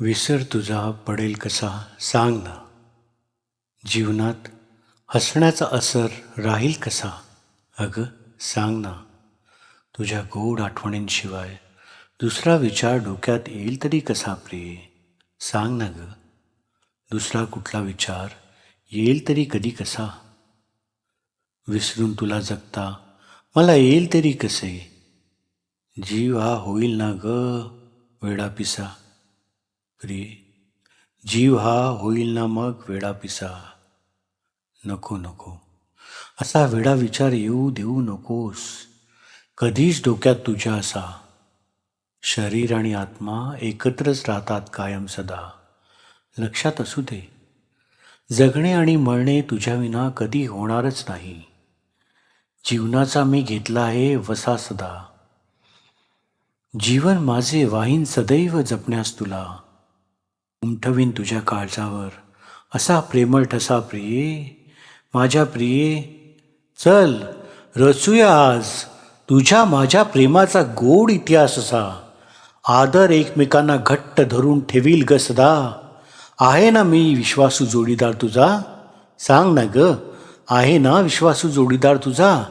विसर तुझा पडेल कसा? सांग ना. जीवनात हसण्याचा असर राहील कसा? अगं सांग ना. तुझ्या गोड आठवणींशिवाय दुसरा विचार डोक्यात येईल तरी कसा प्रिय? सांग ना ग. दुसरा कुठला विचार येईल तरी कधी कसा? विसरून तुला जगता मला येईल तरी कसे? जीव हा होईल ना ग वेडा पिसा. प्रिय जीव हा होईल ना मग वेडा पिसा. नको नको. असा वेडा विचार येऊ देऊ नकोस. कधीच डोक्यात तुझ्या असा. शरीर आणि आत्मा एकत्रच राहतात कायम सदा. लक्षात असू दे. जगणे आणि मरणे तुझ्याविना कधी होणारच नाही. जीवनाचा मी घेतला आहे वसा सदा. जीवन माझे वाहीन सदैव जपण्यास तुला. उमठवीन तुझ्या काळजावर. असा प्रेमळ ठसा प्रिये माझ्या प्रिये चल रचूया आज. तुझ्या माझ्या प्रेमाचा गोड इतिहास असा. आदर एकमेकांना घट्ट धरून ठेवील ग सदा. आहे ना मी विश्वासू जोडीदार तुझा? सांग ना ग. आहे ना विश्वासू जोडीदार तुझा?